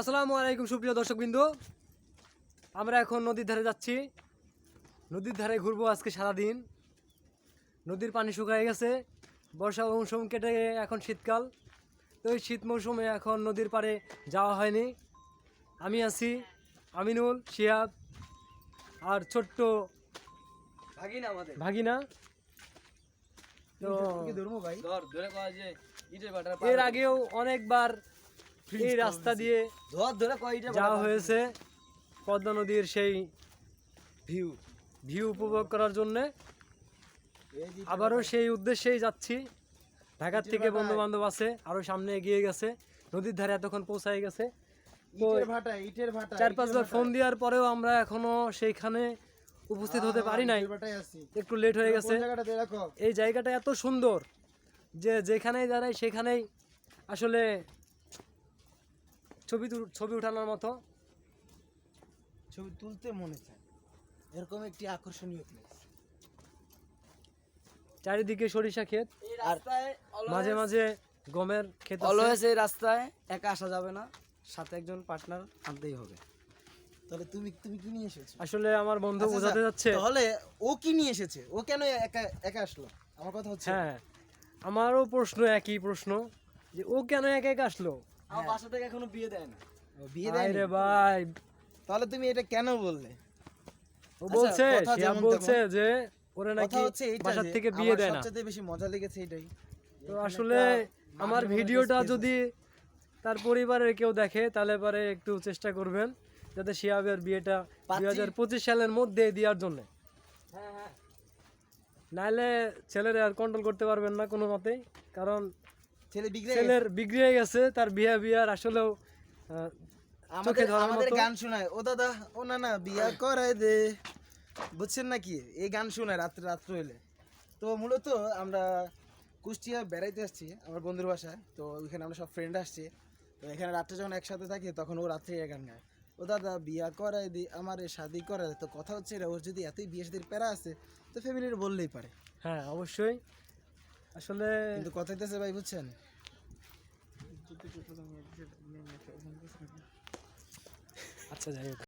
আসসালামু আলাইকুম সুপ্রিয় দর্শকবৃন্দ। আমরা এখন নদীর ধারে যাচ্ছি। নদীর ধারে ঘুরবো আজকে সারাদিন। নদীর পানি শুকায় গেছে। বর্ষা মৌসুম কেটে এখন শীতকাল। তো এই শীত মৌসুমে এখন নদীর পাড়ে যাওয়া হয়নি। আমি আছি আমিনুল শিয়াব আর ছোট্ট ভাগিনা আমাদের। ভাগিনা। তো ধর ধরে কয় যে ইটের বাটার এর আগেও অনেকবার এই রাস্তা দিয়ে যাওয়া হয়েছে পদ্মা নদীর সেই ভিউ ভিউ উপভোগ করার জন্য আবারও সেই উদ্দেশ্যেই যাচ্ছি। ঢাকার থেকে বন্ধু বান্ধব আছে আরও সামনে এগিয়ে গেছে। নদীর ধারে এতক্ষণ পৌঁছায় গেছে। তো ইটের ভাটা ইটের ভাটা চার পাঁচবার ফোন দেওয়ার পরেও আমরা এখনও সেইখানে উপস্থিত হতে পারি নাই। একটু লেট হয়ে গেছে। এই জায়গাটা এত সুন্দর যে যেখানেই দাঁড়াই সেখানেই আসলে ছবি ছবি উঠানোর মতো। ছবি তুলতে মনে চায়। এরকম একটি আকর্ষণীয় প্লেস চারিদিকে সরিষা ক্ষেত আর মাঝে মাঝে গমের ক্ষেত। অলওয়েজ এই রাস্তায় একা আসা যাবে না সাথে একজন পার্টনার আনতেই হবে। তাহলে তুমি তুমি কি নিয়ে এসেছ? আসলে আমার বন্ধু আচ্ছা, বোঝাতে যাচ্ছে। তাহলে ও কি নিয়ে এসেছে? ও কেন একা একা আসলো? আমার কথা হচ্ছে হ্যাঁ আমারও প্রশ্ন একই প্রশ্ন যে ও কেন একা একা আসলো? আমার বাসা থেকে এখনও বিয়ে দেয় না। ও বিয়ে ভাই দেয়নি? রে ভাই। তাহলে তুমি এটা কেন বললে? ও আচ্ছা, বলছে বলছে যে ওরে নাকি যে থেকে বিয়ে দেয় না। সবচেয়ে বেশি মজা লেগেছে এটাই তো আসলে আমার ভিডিওটা যদি তার পরিবারের কেউ দেখে তাহলে পরে একটু চেষ্টা করবেন যাতে শিয়াবের বিয়েটা দুই হাজার পঁচিশ সালের মধ্যে দেওয়ার জন্য। নাহলে ছেলেরা আর কন্ট্রোল করতে পারবেন না কোনো মতেই কারণ ছেলের বিগড়ে গেছে তার আসলেও আমাদের আমাদের গান শোনায়। ও দাদা ও না না বিয়া করাই দে। বুঝছেন নাকি এই গান শোনায় রাত্রে রাত্র হইলে। তো মূলত আমরা কুষ্টিয়া বেড়াইতে আসছি আমার বন্ধুর বাসায়। তো ওইখানে আমরা সব ফ্রেন্ড আসছি। তো এখানে রাত্রে যখন একসাথে থাকি তখন ও রাত্রে এই গান গায়। ও দাদা বিয়া করাই দি আমার এ শাদি করাই তো কথা হচ্ছে ওর যদি এতই বিয়ে শাদির প্যারা আছে তো ফ্যামিলির বললেই পারে। হ্যাঁ অবশ্যই। আসলে কিন্তু কথা হইতেছে ভাই বুঝছেন? আচ্ছা যাই হোক।